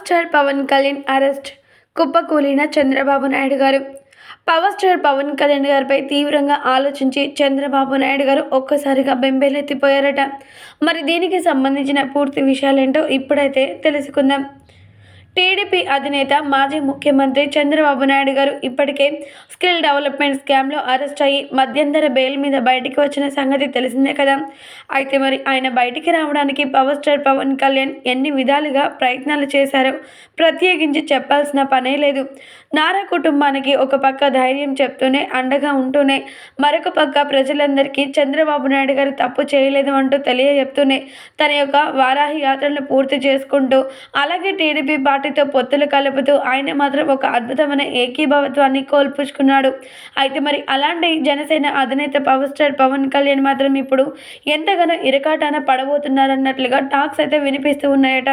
Star Pawan Kalyan arrest. కుప్పకూలిన Chandrababu Naidu garu. Power star Pawan Kalyan గారిపై తీవ్రంగా ఆలోచించి చంద్రబాబు నాయుడు గారు ఒక్కసారిగా బెంబేలెత్తిపోయారట. మరి దీనికి సంబంధించిన పూర్తి విషయాలేంటో ఇప్పుడైతే తెలుసుకుందాం. టీడీపీ అధినేత మాజీ ముఖ్యమంత్రి చంద్రబాబు నాయుడు గారు ఇప్పటికే స్కిల్ డెవలప్మెంట్ స్కామ్లో అరెస్ట్ అయ్యి మధ్యంతర బెయిల్ మీద బయటికి వచ్చిన సంగతి తెలిసిందే కదా. అయితే మరి ఆయన బయటికి రావడానికి పవర్ స్టార్ పవన్ కళ్యాణ్ ఎన్ని విధాలుగా ప్రయత్నాలు చేశారో ప్రత్యేకించి చెప్పాల్సిన పనే లేదు. నారా కుటుంబానికి ఒక పక్క ధైర్యం చెప్తూనే అండగా ఉంటూనే మరొక పక్క ప్రజలందరికీ చంద్రబాబు నాయుడు గారు తప్పు చేయలేదు అంటూ తెలియజెప్తూనే తన యొక్క వారాహి యాత్రలను పూర్తి చేసుకుంటూ అలాగే టీడీపీ వాటితో పొత్తులు కలుపుతూ ఆయన మాత్రం ఒక అద్భుతమైన ఏకీభావత్వాన్ని కోల్పుచుకున్నాడు అయితే మరి అలాంటి జనసేన అధినేత పవర్ స్టార్ పవన్ కళ్యాణ్ మాత్రం ఇప్పుడు ఎంతగానో ఇరకాటాన పడబోతున్నారన్నట్లుగా టాక్స్ అయితే వినిపిస్తూ ఉన్నాయట.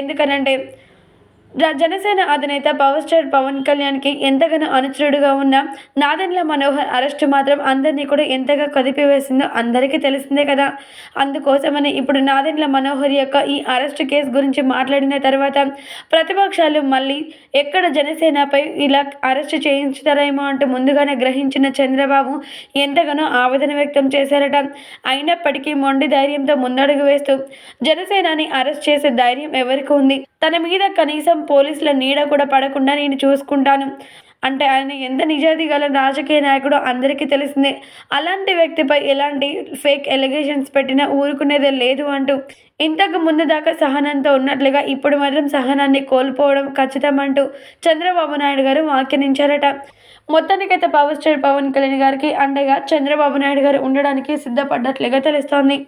ఎందుకనంటే జనసేన అధినేత పవర్ స్టార్ పవన్ కళ్యాణ్కి ఎంతగానో అనుచరుడుగా ఉన్న నాదెండ్ల మనోహర్ అరెస్ట్ మాత్రం అందరినీ కూడా ఎంతగా కదిపివేసిందో అందరికీ తెలిసిందే కదా. అందుకోసమని ఇప్పుడు నాదెండ్ల మనోహర్ యొక్క ఈ అరెస్ట్ కేసు గురించి మాట్లాడిన తర్వాత ప్రతిపక్షాలు మళ్ళీ ఎక్కడ జనసేనపై ఇలా అరెస్ట్ చేయించుతారేమో అంటూ ముందుగానే గ్రహించిన చంద్రబాబు ఎంతగానో ఆవేదన వ్యక్తం చేశారట. అయినప్పటికీ మొండి ధైర్యంతో ముందడుగు వేస్తూ జనసేనాని అరెస్ట్ చేసే ధైర్యం ఎవరికి ఉంది? తన మీద కనీసం పోలీసుల నీడ కూడా పడకుండా నేను చూసుకుంటాను. అంటే ఆయన ఎంత నిజాయితీ గల రాజకీయ నాయకుడో అందరికీ తెలిసిందే. అలాంటి వ్యక్తిపై ఎలాంటి ఫేక్ ఎలిగేషన్స్ పెట్టినా ఊరుకునేదే లేదు అంటూ ఇంతకు ముందు దాకా సహనంతో ఉన్నట్లుగా ఇప్పుడు మాత్రం సహనాన్ని కోల్పోవడం ఖచ్చితం అంటూ చంద్రబాబు నాయుడు గారు వ్యాఖ్యానించారట. మొత్తానికైతే పవర్ స్టార్ పవన్ కళ్యాణ్ గారికి అండగా చంద్రబాబు నాయుడు గారు ఉండడానికి సిద్ధపడ్డట్లుగా తెలుస్తోంది.